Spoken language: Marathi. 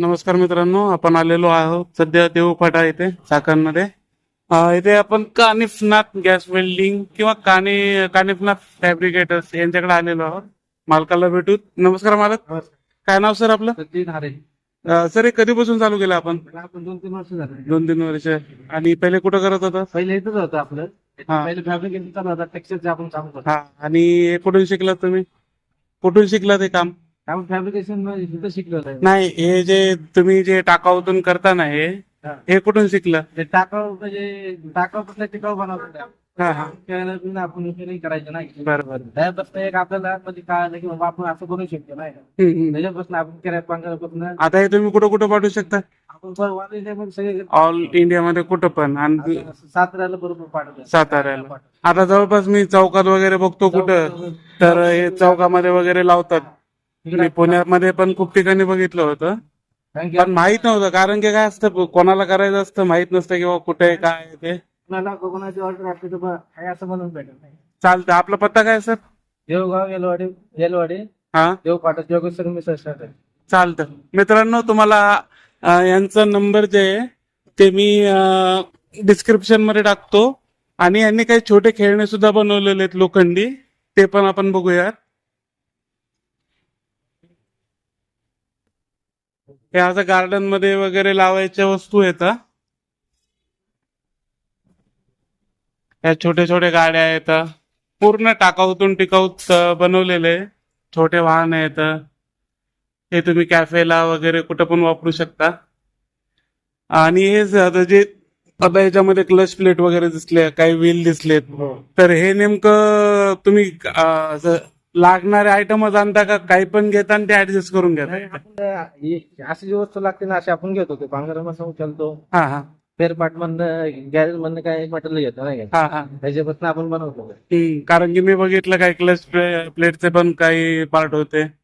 नमस्कार मित्रांनो आपण आलेलो आहोत सध्या देवपाटा येथे चाकणमध्ये अं, इथे आपण कानिफनाथ गॅस वेल्डिंग किंवा काने कानिफनाथ फॅब्रिकेटर्स यांच्याकडे आलेलो आहोत. मालकाला भेटू नमस्कार मालक. काय नाव सर आपलं? अं, सर हे कधीपासून चालू केलं आपण? आपण दोन तीन वर्ष झाले. दोन तीन वर्ष. आणि पहिले कुठं करत होता? पहिले इथंच होतं आपलं. हा. पहिले फॅब्रिकेशन चालू होता. टेक्स्चरचे आपण हा आणि हे कुठून शिकलात तुम्ही? कुठून शिकला ते काम? आपण फॅब्रिकेशन इथं शिकलो होतं नाही हे जे तुम्ही जे टाकाऊतून करता ना हे हा. हे कुठून शिकलं? ते टाकाऊ म्हणजे टाकाऊ टिकाऊ बनवतो हा हा. आपण हे नाही करायचं नाही. बरोबर. त्यापासून एक आपल्याला म्हणजे कळालं की बाबा आपण असं बनवू शकतो नाही का? हम्म, हम्म. त्याच्यापासून आपण आता हे तुम्ही कुठं कुठं पाठवू शकता? आपण पण सगळे ऑल इंडियामध्ये कुठं पण. आणि आता साताऱ्याला बरोबर पाठवतो साताऱ्याला. आता जवळपास मी चौकात वगैरे बघतो कुठं. तर हे चौकामध्ये वगैरे लावतात. मी पुण्यामध्ये पण खूप ठिकाणी बघितलं होतं. पण माहीत नव्हतं कारण की काय असतं कोणाला करायचं असतं माहीत नसतं किंवा कुठे काय ते. कोकणाची ऑर्डर असते तर असं म्हणून भेटत नाही चालतं आपला पत्ता काय सर? देवगाव येलवाडी येलवाडी. हा? देव पाठक योगेश्वर मिसळ चालतं. मित्रांनो तुम्हाला यांचा नंबर जे आहे ते मी डिस्क्रिप्शनमध्ये टाकतो. आणि यांनी काही छोटे खेळणे सुद्धा बनवलेले आहेत लोखंडी. ते पण आपण बघूयात. हे असं गार्डनमध्ये वगैरे लावायच्या वस्तू येतात या छोट्या छोट्या गाड्या आहेत पूर्ण टाकाऊतून टिकाऊत बनवलेले छोटे वाहन आहेत हे. तुम्ही कॅफेला वगैरे कुठं पण वापरू शकता. आणि हे ज- आता जे आता याच्यामध्ये क्लच प्लेट वगैरे दिसले काही व्हील दिसलेत. तर हे नेमकं तुम्ही लागणारे आयटमच आणता का? काही पण घेता आणि ते ऍडजस्ट करून घेता. आपण ही- अशी जी वस्तू लागते ना अशी आपण घेतो. ते पांघरामध्ये उचलतो. हा हा. पार्ट मधनं गॅरेज मधनं काय मटेरियल घेतो नाही का? हा हा. त्याच्यापासून आपण बनवतो. हम्म, कारण की मी बघितलं काही क्लच प्लेटचे पण काही पार्ट होते.